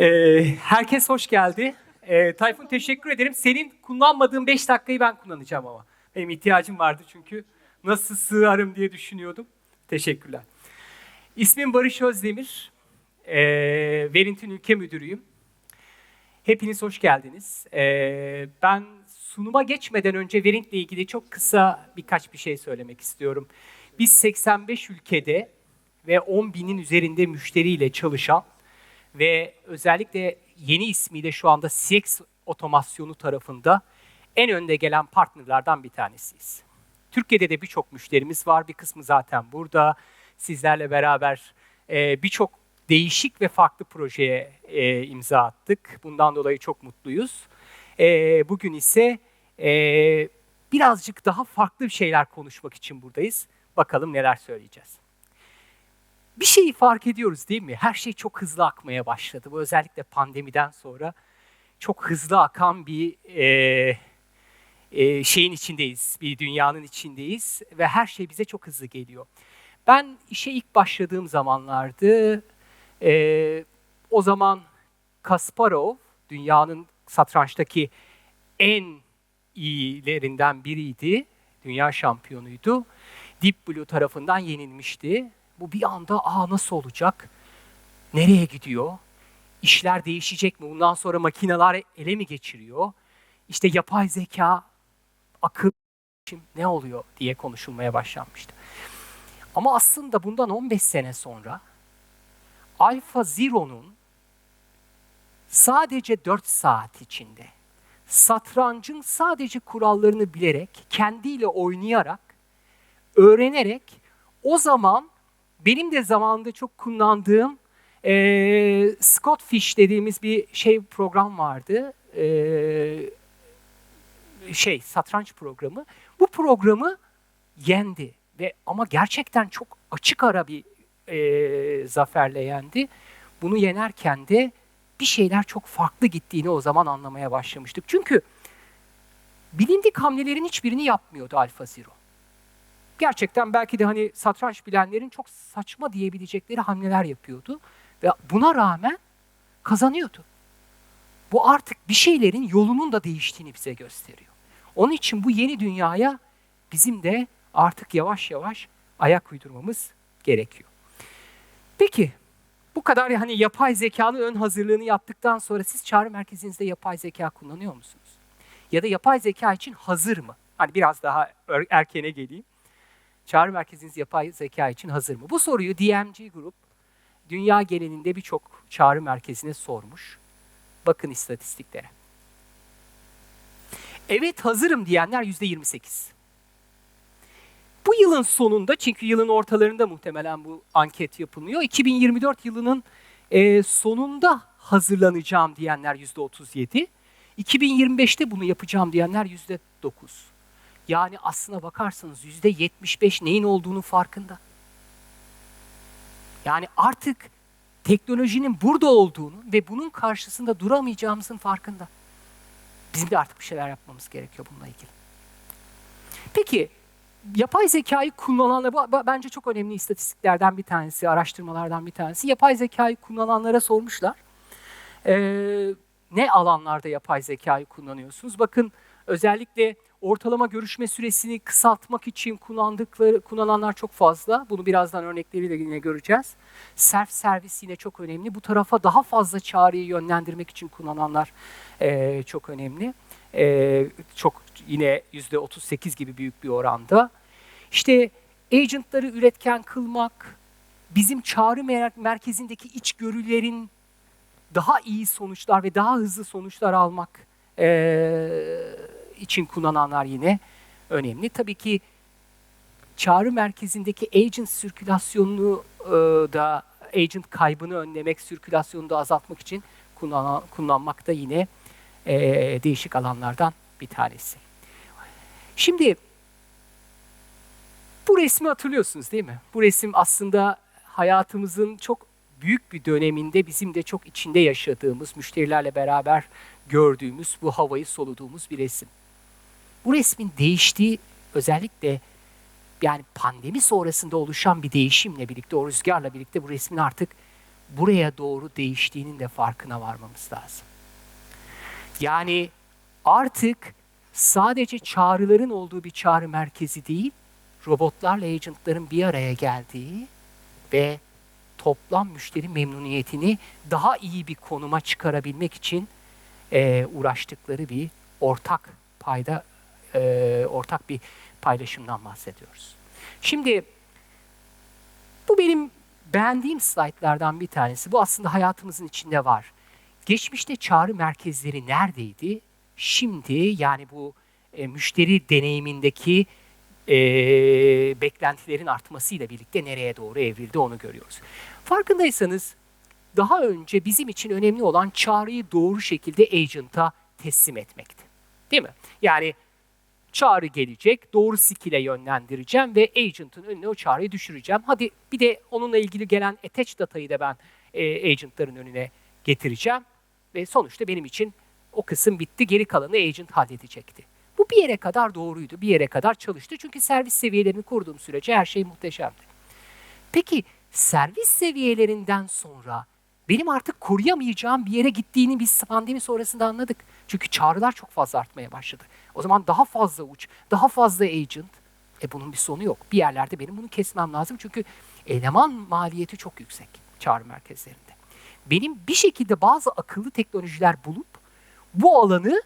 Ee, herkes hoş geldi. Ee, Tayfun teşekkür ederim. Senin kullanmadığın 5 dakikayı ben kullanacağım ama. Benim ihtiyacım vardı çünkü nasıl sığarım diye düşünüyordum. Teşekkürler. İsmim Barış Özdemir. Ee, Verint'in ülke müdürüyüm. Hepiniz hoş geldiniz. Ee, ben sunuma geçmeden önce Verint'le ilgili çok kısa birkaç bir şey söylemek istiyorum. Biz 85 ülkede ve 10 binin üzerinde müşteriyle çalışan ve özellikle yeni ismiyle şu anda CX otomasyonu tarafında en önde gelen partnerlerden bir tanesiyiz. Türkiye'de de birçok müşterimiz var. Bir kısmı zaten burada. Sizlerle beraber e, birçok değişik ve farklı projeye e, imza attık. Bundan dolayı çok mutluyuz. E, bugün ise e, birazcık daha farklı şeyler konuşmak için buradayız. Bakalım neler söyleyeceğiz. Bir şeyi fark ediyoruz değil mi? Her şey çok hızlı akmaya başladı. Bu özellikle pandemiden sonra çok hızlı akan bir e, e, şeyin içindeyiz, bir dünyanın içindeyiz ve her şey bize çok hızlı geliyor. Ben işe ilk başladığım zamanlardı, e, o zaman Kasparov dünyanın satrançtaki en iyilerinden biriydi, dünya şampiyonuydu. Deep Blue tarafından yenilmişti. Bu bir anda aa nasıl olacak? Nereye gidiyor? İşler değişecek mi? Bundan sonra makineler ele mi geçiriyor? İşte yapay zeka, akıl ne oluyor diye konuşulmaya başlanmıştı. Ama aslında bundan 15 sene sonra Alpha Zero'nun sadece 4 saat içinde satrancın sadece kurallarını bilerek, kendiyle oynayarak, öğrenerek o zaman benim de zamanında çok kullandığım e, Scott Fish dediğimiz bir şey program vardı. E, şey satranç programı. Bu programı yendi ve ama gerçekten çok açık ara bir e, zaferle yendi. Bunu yenerken de bir şeyler çok farklı gittiğini o zaman anlamaya başlamıştık. Çünkü bilindik hamlelerin hiçbirini yapmıyordu Alfa Zero gerçekten belki de hani satranç bilenlerin çok saçma diyebilecekleri hamleler yapıyordu. Ve buna rağmen kazanıyordu. Bu artık bir şeylerin yolunun da değiştiğini bize gösteriyor. Onun için bu yeni dünyaya bizim de artık yavaş yavaş ayak uydurmamız gerekiyor. Peki bu kadar hani yapay zekanın ön hazırlığını yaptıktan sonra siz çağrı merkezinizde yapay zeka kullanıyor musunuz? Ya da yapay zeka için hazır mı? Hani biraz daha erkene geleyim çağrı merkeziniz yapay zeka için hazır mı? Bu soruyu DMG Group dünya genelinde birçok çağrı merkezine sormuş. Bakın istatistiklere. Evet hazırım diyenler yüzde 28. Bu yılın sonunda çünkü yılın ortalarında muhtemelen bu anket yapılıyor. 2024 yılının e, sonunda hazırlanacağım diyenler yüzde 37. 2025'te bunu yapacağım diyenler yüzde 9. Yani aslına bakarsanız yüzde 75 neyin olduğunu farkında. Yani artık teknolojinin burada olduğunu ve bunun karşısında duramayacağımızın farkında. Bizim de artık bir şeyler yapmamız gerekiyor bununla ilgili. Peki yapay zekayı kullananlar, bu bence çok önemli istatistiklerden bir tanesi, araştırmalardan bir tanesi. Yapay zekayı kullananlara sormuşlar. Ee, ne alanlarda yapay zekayı kullanıyorsunuz? Bakın özellikle ortalama görüşme süresini kısaltmak için kullandıkları kullananlar çok fazla. Bunu birazdan örnekleriyle yine göreceğiz. Self servis yine çok önemli. Bu tarafa daha fazla çağrıyı yönlendirmek için kullananlar e, çok önemli. E, çok yine yüzde 38 gibi büyük bir oranda. İşte agentları üretken kılmak, bizim çağrı mer merkezindeki içgörülerin daha iyi sonuçlar ve daha hızlı sonuçlar almak e, için kullananlar yine önemli. Tabii ki çağrı merkezindeki agent sirkülasyonunu e, da agent kaybını önlemek, sirkülasyonu da azaltmak için kullan, kullanmak da yine e, değişik alanlardan bir tanesi. Şimdi bu resmi hatırlıyorsunuz değil mi? Bu resim aslında hayatımızın çok büyük bir döneminde bizim de çok içinde yaşadığımız, müşterilerle beraber gördüğümüz, bu havayı soluduğumuz bir resim. Bu resmin değiştiği özellikle yani pandemi sonrasında oluşan bir değişimle birlikte, o rüzgarla birlikte bu resmin artık buraya doğru değiştiğinin de farkına varmamız lazım. Yani artık sadece çağrıların olduğu bir çağrı merkezi değil, robotlarla agentların bir araya geldiği ve toplam müşteri memnuniyetini daha iyi bir konuma çıkarabilmek için e, uğraştıkları bir ortak payda, e, ortak bir paylaşımdan bahsediyoruz. Şimdi bu benim beğendiğim slaytlardan bir tanesi. Bu aslında hayatımızın içinde var. Geçmişte çağrı merkezleri neredeydi? Şimdi yani bu e, müşteri deneyimindeki e, beklentilerin artmasıyla birlikte nereye doğru evrildi onu görüyoruz. Farkındaysanız daha önce bizim için önemli olan çağrıyı doğru şekilde agent'a teslim etmekti. Değil mi? Yani çağrı gelecek, doğru skill'e yönlendireceğim ve agent'ın önüne o çağrıyı düşüreceğim. Hadi bir de onunla ilgili gelen attach datayı da ben e, agent'ların önüne getireceğim ve sonuçta benim için o kısım bitti, geri kalanı agent halledecekti. Bu bir yere kadar doğruydu, bir yere kadar çalıştı. Çünkü servis seviyelerini kurduğum sürece her şey muhteşemdi. Peki servis seviyelerinden sonra benim artık koruyamayacağım bir yere gittiğini biz pandemi sonrasında anladık. Çünkü çağrılar çok fazla artmaya başladı. O zaman daha fazla uç, daha fazla agent. E bunun bir sonu yok. Bir yerlerde benim bunu kesmem lazım. Çünkü eleman maliyeti çok yüksek çağrı merkezlerinde. Benim bir şekilde bazı akıllı teknolojiler bulup bu alanı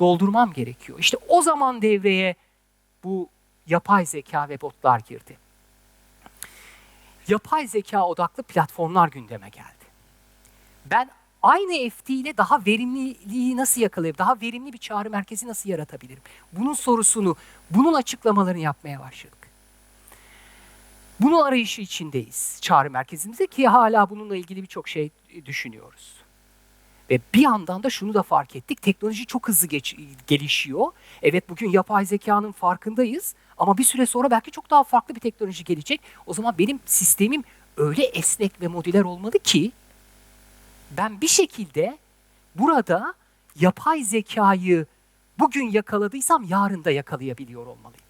doldurmam gerekiyor. İşte o zaman devreye bu yapay zeka ve botlar girdi. Yapay zeka odaklı platformlar gündeme geldi. Ben aynı FT ile daha verimliliği nasıl yakalayabilirim? Daha verimli bir çağrı merkezi nasıl yaratabilirim? Bunun sorusunu, bunun açıklamalarını yapmaya başladık. Bunun arayışı içindeyiz çağrı merkezimizde ki hala bununla ilgili birçok şey düşünüyoruz. Ve bir yandan da şunu da fark ettik. Teknoloji çok hızlı geç, gelişiyor. Evet bugün yapay zekanın farkındayız. Ama bir süre sonra belki çok daha farklı bir teknoloji gelecek. O zaman benim sistemim öyle esnek ve modüler olmalı ki ben bir şekilde burada yapay zekayı bugün yakaladıysam yarın da yakalayabiliyor olmalıyım.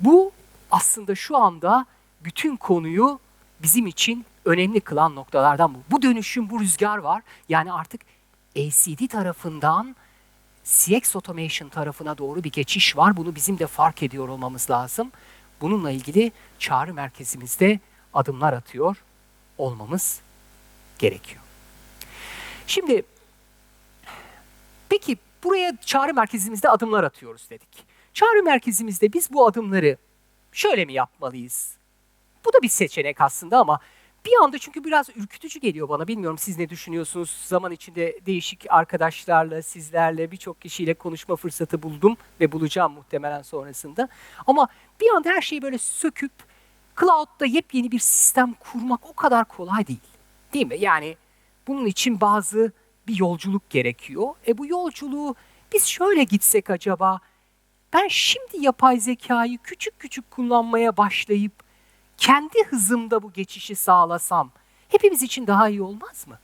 Bu aslında şu anda bütün konuyu bizim için önemli kılan noktalardan bu. Bu dönüşüm, bu rüzgar var. Yani artık ACD tarafından CX Automation tarafına doğru bir geçiş var. Bunu bizim de fark ediyor olmamız lazım. Bununla ilgili çağrı merkezimizde adımlar atıyor olmamız gerekiyor. Şimdi peki buraya çağrı merkezimizde adımlar atıyoruz dedik. Çağrı merkezimizde biz bu adımları şöyle mi yapmalıyız? Bu da bir seçenek aslında ama bir anda çünkü biraz ürkütücü geliyor bana. Bilmiyorum siz ne düşünüyorsunuz? Zaman içinde değişik arkadaşlarla, sizlerle, birçok kişiyle konuşma fırsatı buldum ve bulacağım muhtemelen sonrasında. Ama bir anda her şeyi böyle söküp cloud'da yepyeni bir sistem kurmak o kadar kolay değil. Değil mi? Yani bunun için bazı bir yolculuk gerekiyor. E bu yolculuğu biz şöyle gitsek acaba? Ben şimdi yapay zekayı küçük küçük kullanmaya başlayıp kendi hızımda bu geçişi sağlasam hepimiz için daha iyi olmaz mı?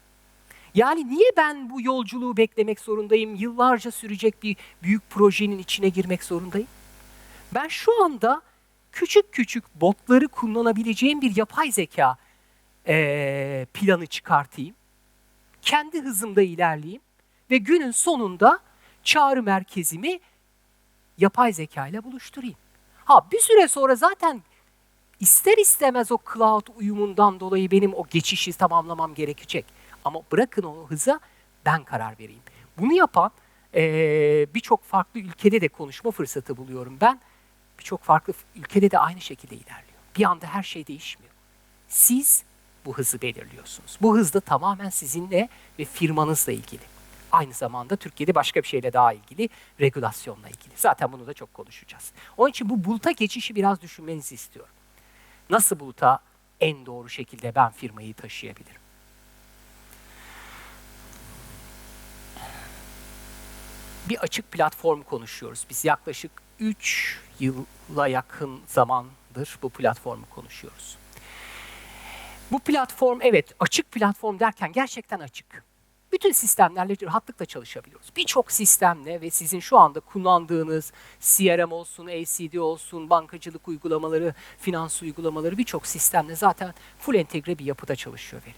Yani niye ben bu yolculuğu beklemek zorundayım? Yıllarca sürecek bir büyük projenin içine girmek zorundayım. Ben şu anda küçük küçük botları kullanabileceğim bir yapay zeka e, planı çıkartayım. Kendi hızımda ilerleyeyim ve günün sonunda çağrı merkezimi yapay zeka ile buluşturayım. Ha bir süre sonra zaten ister istemez o cloud uyumundan dolayı benim o geçişi tamamlamam gerekecek. Ama bırakın o hıza ben karar vereyim. Bunu yapan e, birçok farklı ülkede de konuşma fırsatı buluyorum ben. Birçok farklı ülkede de aynı şekilde ilerliyor. Bir anda her şey değişmiyor. Siz bu hızı belirliyorsunuz. Bu hız da tamamen sizinle ve firmanızla ilgili. Aynı zamanda Türkiye'de başka bir şeyle daha ilgili, regülasyonla ilgili. Zaten bunu da çok konuşacağız. Onun için bu buluta geçişi biraz düşünmenizi istiyorum. Nasıl buluta en doğru şekilde ben firmayı taşıyabilirim? Bir açık platform konuşuyoruz. Biz yaklaşık 3 yıla yakın zamandır bu platformu konuşuyoruz. Bu platform evet açık platform derken gerçekten açık. bütün sistemlerle rahatlıkla çalışabiliyoruz. Birçok sistemle ve sizin şu anda kullandığınız CRM olsun, ACD olsun, bankacılık uygulamaları, finans uygulamaları birçok sistemle zaten full entegre bir yapıda çalışıyor Verit.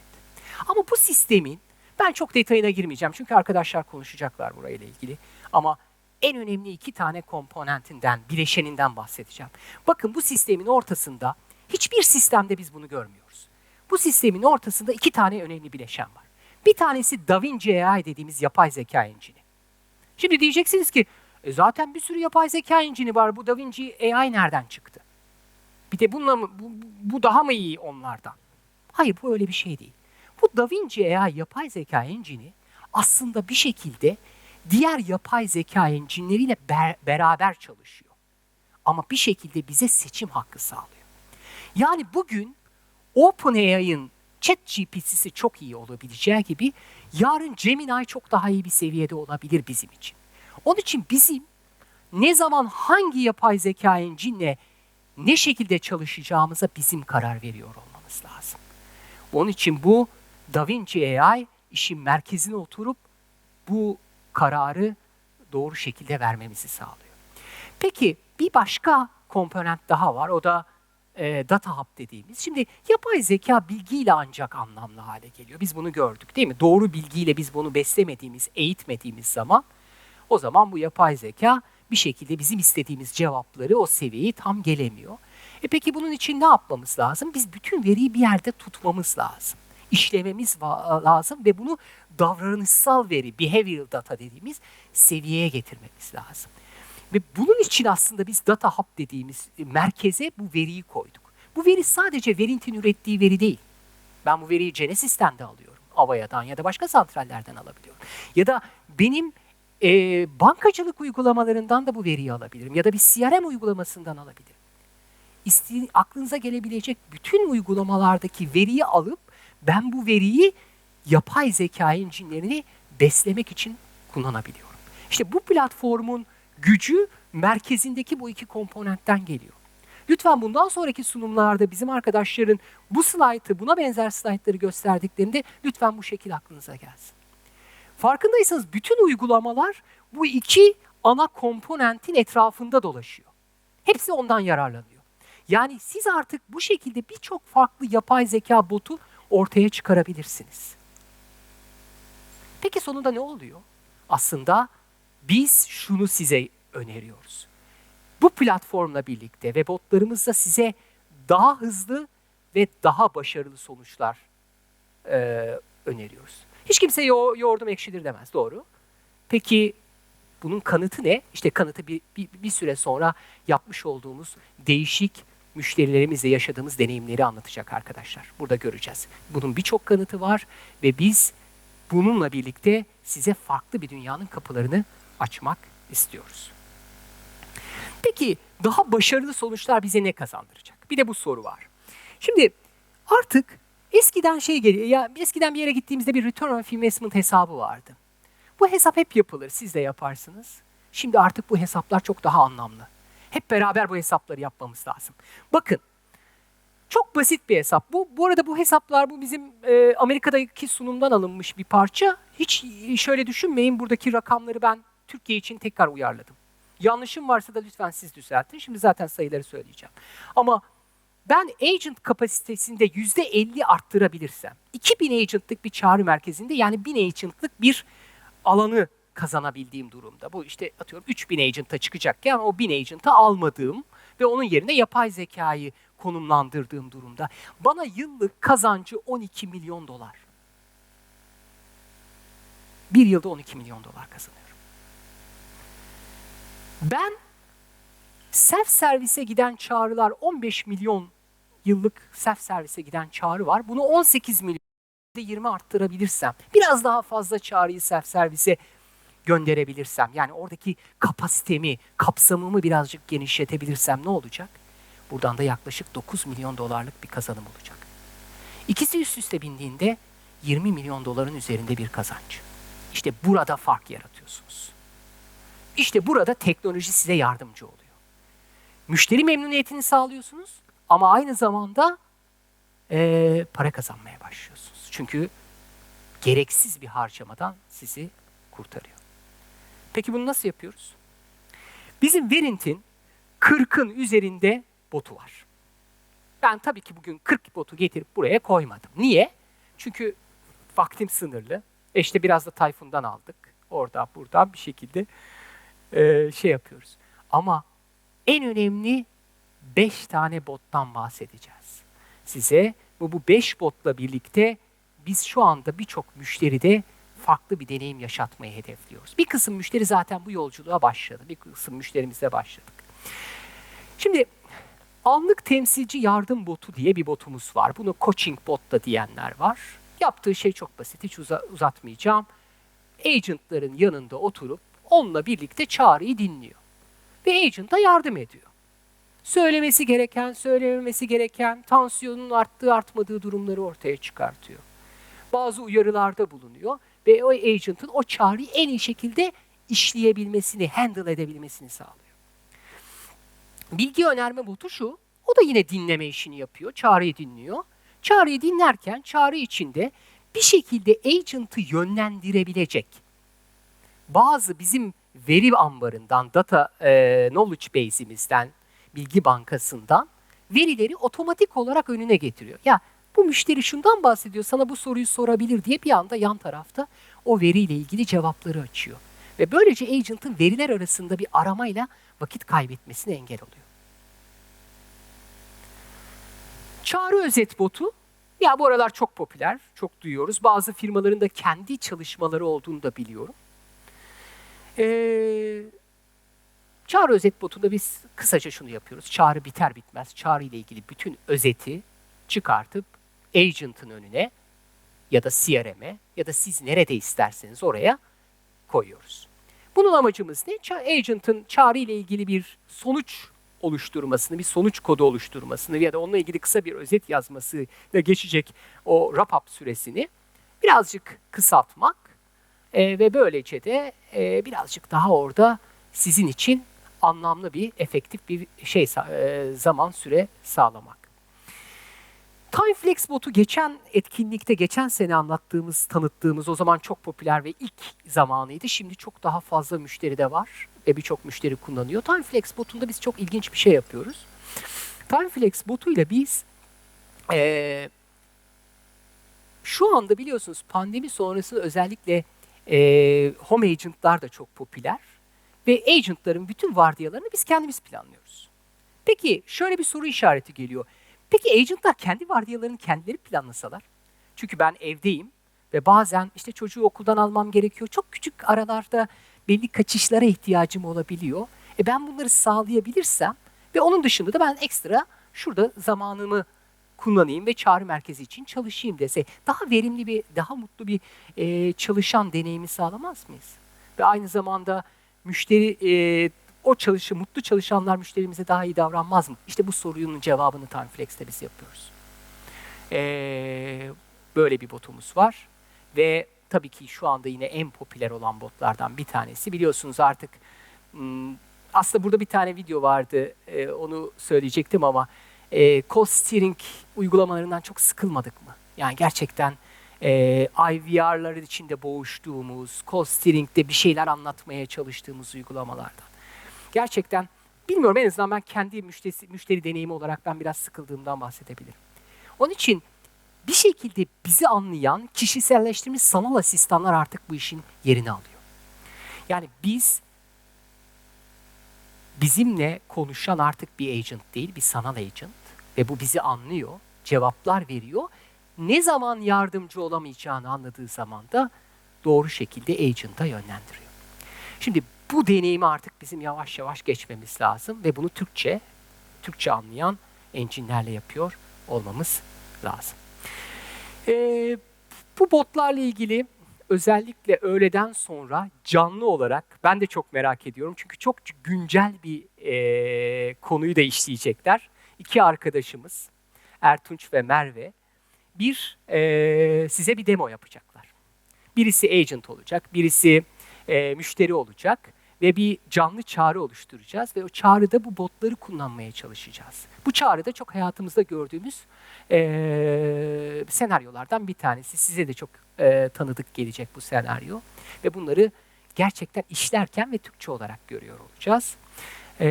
Ama bu sistemin ben çok detayına girmeyeceğim çünkü arkadaşlar konuşacaklar burayla ilgili. Ama en önemli iki tane komponentinden, bileşeninden bahsedeceğim. Bakın bu sistemin ortasında hiçbir sistemde biz bunu görmüyoruz. Bu sistemin ortasında iki tane önemli bileşen var. Bir tanesi DaVinci AI dediğimiz yapay zeka engini. Şimdi diyeceksiniz ki e zaten bir sürü yapay zeka engini var. Bu DaVinci AI nereden çıktı? Bir de bununla mı, bu, bu daha mı iyi onlardan? Hayır bu öyle bir şey değil. Bu DaVinci AI yapay zeka engini aslında bir şekilde diğer yapay zeka enginleriyle ber- beraber çalışıyor. Ama bir şekilde bize seçim hakkı sağlıyor. Yani bugün OpenAI'ın ChatGPT'si çok iyi olabileceği gibi yarın Gemini çok daha iyi bir seviyede olabilir bizim için. Onun için bizim ne zaman hangi yapay zeka enginle ne şekilde çalışacağımıza bizim karar veriyor olmamız lazım. Onun için bu DaVinci AI işin merkezine oturup bu kararı doğru şekilde vermemizi sağlıyor. Peki bir başka komponent daha var. O da e, data hub dediğimiz. Şimdi yapay zeka bilgiyle ancak anlamlı hale geliyor. Biz bunu gördük değil mi? Doğru bilgiyle biz bunu beslemediğimiz, eğitmediğimiz zaman o zaman bu yapay zeka bir şekilde bizim istediğimiz cevapları o seviyeyi tam gelemiyor. E peki bunun için ne yapmamız lazım? Biz bütün veriyi bir yerde tutmamız lazım. İşlememiz lazım ve bunu davranışsal veri, behavioral data dediğimiz seviyeye getirmemiz lazım. Ve bunun için aslında biz data hub dediğimiz merkeze bu veriyi koyduk. Bu veri sadece Verint'in ürettiği veri değil. Ben bu veriyi Genesis'ten de alıyorum. Avaya'dan ya da başka santrallerden alabiliyorum. Ya da benim e, bankacılık uygulamalarından da bu veriyi alabilirim. Ya da bir CRM uygulamasından alabilirim. İste, aklınıza gelebilecek bütün uygulamalardaki veriyi alıp ben bu veriyi yapay zeka enginlerini beslemek için kullanabiliyorum. İşte bu platformun gücü merkezindeki bu iki komponentten geliyor. Lütfen bundan sonraki sunumlarda bizim arkadaşların bu slaytı, buna benzer slaytları gösterdiklerinde lütfen bu şekil aklınıza gelsin. Farkındaysanız bütün uygulamalar bu iki ana komponentin etrafında dolaşıyor. Hepsi ondan yararlanıyor. Yani siz artık bu şekilde birçok farklı yapay zeka botu ortaya çıkarabilirsiniz. Peki sonunda ne oluyor? Aslında biz şunu size öneriyoruz. Bu platformla birlikte ve botlarımızla size daha hızlı ve daha başarılı sonuçlar e, öneriyoruz. Hiç kimse yo yoğurdum ekşidir demez, doğru. Peki bunun kanıtı ne? İşte kanıtı bir, bir, bir süre sonra yapmış olduğumuz değişik müşterilerimizle yaşadığımız deneyimleri anlatacak arkadaşlar. Burada göreceğiz. Bunun birçok kanıtı var ve biz bununla birlikte size farklı bir dünyanın kapılarını açmak istiyoruz. Peki daha başarılı sonuçlar bize ne kazandıracak? Bir de bu soru var. Şimdi artık eskiden şey geliyor, ya eskiden bir yere gittiğimizde bir return on investment hesabı vardı. Bu hesap hep yapılır, siz de yaparsınız. Şimdi artık bu hesaplar çok daha anlamlı. Hep beraber bu hesapları yapmamız lazım. Bakın, çok basit bir hesap. Bu bu arada bu hesaplar bu bizim e, Amerika'daki sunumdan alınmış bir parça. Hiç şöyle düşünmeyin buradaki rakamları ben Türkiye için tekrar uyarladım. Yanlışım varsa da lütfen siz düzeltin. Şimdi zaten sayıları söyleyeceğim. Ama ben agent kapasitesinde yüzde 50 arttırabilirsem, 2000 agentlık bir çağrı merkezinde yani 1000 agentlık bir alanı kazanabildiğim durumda. Bu işte atıyorum 3000 agent'a çıkacakken o 1000 agent'a almadığım ve onun yerine yapay zekayı konumlandırdığım durumda bana yıllık kazancı 12 milyon dolar. Bir yılda 12 milyon dolar kazanıyorum. Ben self servise giden çağrılar 15 milyon yıllık self servise giden çağrı var. Bunu 18 milyon 20 arttırabilirsem, biraz daha fazla çağrıyı self servise gönderebilirsem, yani oradaki kapasitemi, kapsamımı birazcık genişletebilirsem ne olacak? Buradan da yaklaşık 9 milyon dolarlık bir kazanım olacak. İkisi üst üste bindiğinde 20 milyon doların üzerinde bir kazanç. İşte burada fark yaratıyorsunuz. İşte burada teknoloji size yardımcı oluyor. Müşteri memnuniyetini sağlıyorsunuz ama aynı zamanda e, para kazanmaya başlıyorsunuz. Çünkü gereksiz bir harcamadan sizi kurtarıyor. Peki bunu nasıl yapıyoruz? Bizim Verint'in 40'ın üzerinde botu var. Ben tabii ki bugün 40 botu getirip buraya koymadım. Niye? Çünkü vaktim sınırlı. E işte biraz da Tayfun'dan aldık. Orada buradan bir şekilde e, şey yapıyoruz. Ama en önemli 5 tane bottan bahsedeceğiz. Size bu bu 5 botla birlikte biz şu anda birçok müşteride farklı bir deneyim yaşatmayı hedefliyoruz. Bir kısım müşteri zaten bu yolculuğa başladı. Bir kısım müşterimizle başladık. Şimdi anlık temsilci yardım botu diye bir botumuz var. Bunu coaching bot da diyenler var. Yaptığı şey çok basit. Hiç uza- uzatmayacağım. Agentların yanında oturup onunla birlikte çağrıyı dinliyor. Ve agent'a yardım ediyor. Söylemesi gereken, söylememesi gereken, tansiyonun arttığı artmadığı durumları ortaya çıkartıyor. Bazı uyarılarda bulunuyor ve o agent'ın o çağrıyı en iyi şekilde işleyebilmesini, handle edebilmesini sağlıyor. Bilgi önerme botu şu, o da yine dinleme işini yapıyor, çağrıyı dinliyor. Çağrıyı dinlerken çağrı içinde bir şekilde agent'ı yönlendirebilecek bazı bizim veri ambarından, data e, knowledge base'imizden, bilgi bankasından verileri otomatik olarak önüne getiriyor. Ya bu müşteri şundan bahsediyor, sana bu soruyu sorabilir diye bir anda yan tarafta o veriyle ilgili cevapları açıyor. Ve böylece agent'ın veriler arasında bir aramayla vakit kaybetmesine engel oluyor. Çağrı özet botu ya bu aralar çok popüler, çok duyuyoruz. Bazı firmaların da kendi çalışmaları olduğunu da biliyorum. Ee, çağrı özet botunda biz kısaca şunu yapıyoruz. Çağrı biter bitmez çağrı ile ilgili bütün özeti çıkartıp agent'ın önüne ya da CRM'e ya da siz nerede isterseniz oraya koyuyoruz. Bunun amacımız ne? Agent'ın çağrı ile ilgili bir sonuç oluşturmasını, bir sonuç kodu oluşturmasını ya da onunla ilgili kısa bir özet yazmasıyla geçecek o wrap-up süresini birazcık kısaltmak e, ve böylece de e, birazcık daha orada sizin için anlamlı bir, efektif bir şey e, zaman süre sağlamak. TimeFlex botu geçen etkinlikte, geçen sene anlattığımız, tanıttığımız o zaman çok popüler ve ilk zamanıydı. Şimdi çok daha fazla müşteri de var ve birçok müşteri kullanıyor. TimeFlex botunda biz çok ilginç bir şey yapıyoruz. TimeFlex botuyla biz eee şu anda biliyorsunuz pandemi sonrası özellikle eee home agentlar da çok popüler. Ve agentların bütün vardiyalarını biz kendimiz planlıyoruz. Peki şöyle bir soru işareti geliyor. Peki agentlar kendi vardiyalarını kendileri planlasalar? Çünkü ben evdeyim ve bazen işte çocuğu okuldan almam gerekiyor. Çok küçük aralarda belli kaçışlara ihtiyacım olabiliyor. E ben bunları sağlayabilirsem ve onun dışında da ben ekstra şurada zamanımı kullanayım ve çağrı merkezi için çalışayım dese daha verimli bir, daha mutlu bir e, çalışan deneyimi sağlamaz mıyız? Ve aynı zamanda müşteri e, o çalışı mutlu çalışanlar müşterimize daha iyi davranmaz mı? İşte bu sorunun cevabını TimeFlex'te biz yapıyoruz. E, böyle bir botumuz var ve tabii ki şu anda yine en popüler olan botlardan bir tanesi. Biliyorsunuz artık aslında burada bir tane video vardı e, onu söyleyecektim ama e, cost steering uygulamalarından çok sıkılmadık mı? Yani gerçekten e, IVR'ların içinde boğuştuğumuz, cost steering'de bir şeyler anlatmaya çalıştığımız uygulamalardan. Gerçekten bilmiyorum en azından ben kendi müşteri, müşteri deneyimi olarak ben biraz sıkıldığımdan bahsedebilirim. Onun için bir şekilde bizi anlayan kişiselleştirilmiş sanal asistanlar artık bu işin yerini alıyor. Yani biz bizimle konuşan artık bir agent değil, bir sanal agent ve bu bizi anlıyor, cevaplar veriyor. Ne zaman yardımcı olamayacağını anladığı zaman da doğru şekilde agent'a yönlendiriyor. Şimdi bu deneyimi artık bizim yavaş yavaş geçmemiz lazım ve bunu Türkçe, Türkçe anlayan engine'lerle yapıyor olmamız lazım. Ee, bu botlarla ilgili özellikle öğleden sonra canlı olarak ben de çok merak ediyorum. Çünkü çok güncel bir e, konuyu da işleyecekler. İki arkadaşımız Ertunç ve Merve bir e, size bir demo yapacaklar. Birisi agent olacak, birisi e, müşteri olacak ve bir canlı çağrı oluşturacağız ve o çağrıda bu botları kullanmaya çalışacağız. Bu çağrıda çok hayatımızda gördüğümüz eee, senaryolardan bir tanesi. Size de çok eee, tanıdık gelecek bu senaryo ve bunları gerçekten işlerken ve Türkçe olarak görüyor olacağız. Eee,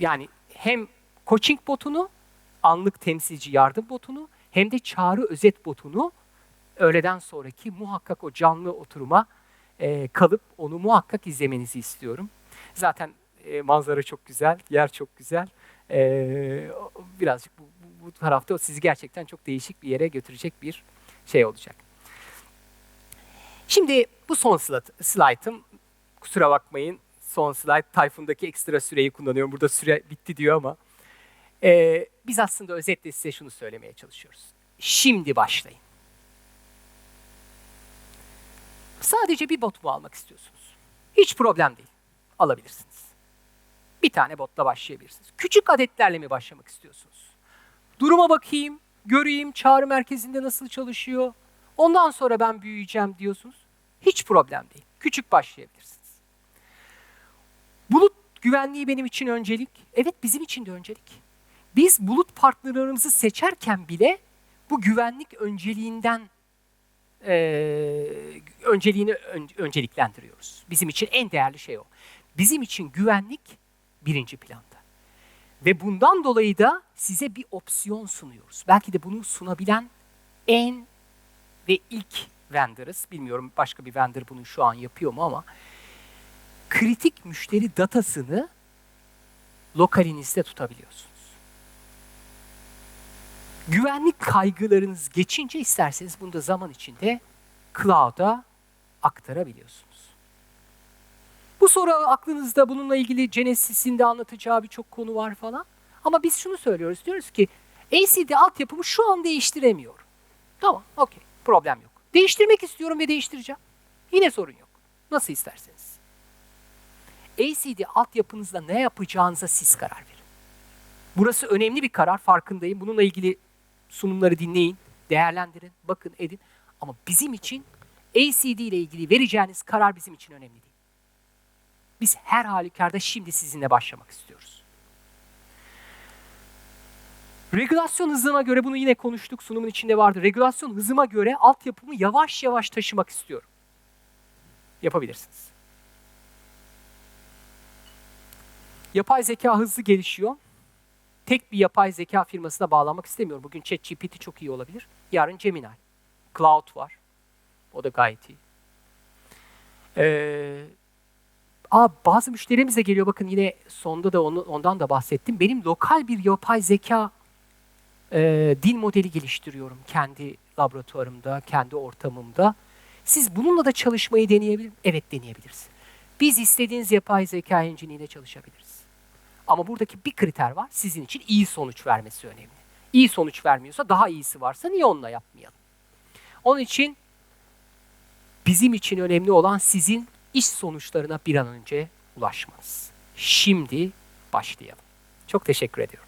yani hem coaching botunu, anlık temsilci yardım botunu hem de çağrı özet botunu öğleden sonraki muhakkak o canlı oturuma e, kalıp onu muhakkak izlemenizi istiyorum. Zaten e, manzara çok güzel, yer çok güzel. E, birazcık bu, bu, bu tarafta sizi gerçekten çok değişik bir yere götürecek bir şey olacak. Şimdi bu son slaytım. Kusura bakmayın. Son slide. Tayfun'daki ekstra süreyi kullanıyorum. Burada süre bitti diyor ama. e, biz aslında özetle size şunu söylemeye çalışıyoruz. Şimdi başlayın. Sadece bir bot mu almak istiyorsunuz? Hiç problem değil. Alabilirsiniz. Bir tane botla başlayabilirsiniz. Küçük adetlerle mi başlamak istiyorsunuz? Duruma bakayım, göreyim çağrı merkezinde nasıl çalışıyor. Ondan sonra ben büyüyeceğim diyorsunuz. Hiç problem değil. Küçük başlayabilirsiniz. Bulut güvenliği benim için öncelik. Evet bizim için de öncelik. Biz bulut partnerlerimizi seçerken bile bu güvenlik önceliğinden eee, önceliğini ön- önceliklendiriyoruz. Bizim için en değerli şey o. Bizim için güvenlik birinci planda. Ve bundan dolayı da size bir opsiyon sunuyoruz. Belki de bunu sunabilen en ve ilk vendor'ız. Bilmiyorum başka bir vendor bunu şu an yapıyor mu ama kritik müşteri datasını lokalinizde tutabiliyorsunuz. Güvenlik kaygılarınız geçince isterseniz bunu da zaman içinde cloud'a aktarabiliyorsunuz. Bu soru aklınızda bununla ilgili Genesis'in de anlatacağı birçok konu var falan. Ama biz şunu söylüyoruz. Diyoruz ki ACD altyapımı şu an değiştiremiyorum. Tamam, okey. Problem yok. Değiştirmek istiyorum ve değiştireceğim. Yine sorun yok. Nasıl isterseniz. ACD altyapınızda ne yapacağınıza siz karar verin. Burası önemli bir karar, farkındayım. Bununla ilgili sunumları dinleyin, değerlendirin, bakın, edin. Ama bizim için ACD ile ilgili vereceğiniz karar bizim için önemli değil. Biz her halükarda şimdi sizinle başlamak istiyoruz. Regülasyon hızıma göre bunu yine konuştuk, sunumun içinde vardı. Regülasyon hızıma göre altyapımı yavaş yavaş taşımak istiyorum. Yapabilirsiniz. Yapay zeka hızlı gelişiyor. Tek bir yapay zeka firmasına bağlanmak istemiyorum. Bugün ChatGPT çok iyi olabilir. Yarın Gemini. Cloud var. O da gayet iyi. Ee, aa, bazı müşterimiz de geliyor. Bakın yine sonda da onu, ondan da bahsettim. Benim lokal bir yapay zeka e, dil modeli geliştiriyorum. Kendi laboratuvarımda, kendi ortamımda. Siz bununla da çalışmayı deneyebilir Evet deneyebiliriz. Biz istediğiniz yapay zeka engine'iyle çalışabiliriz. Ama buradaki bir kriter var. Sizin için iyi sonuç vermesi önemli. İyi sonuç vermiyorsa daha iyisi varsa niye onunla yapmayalım? Onun için bizim için önemli olan sizin iş sonuçlarına bir an önce ulaşmanız. Şimdi başlayalım. Çok teşekkür ediyorum.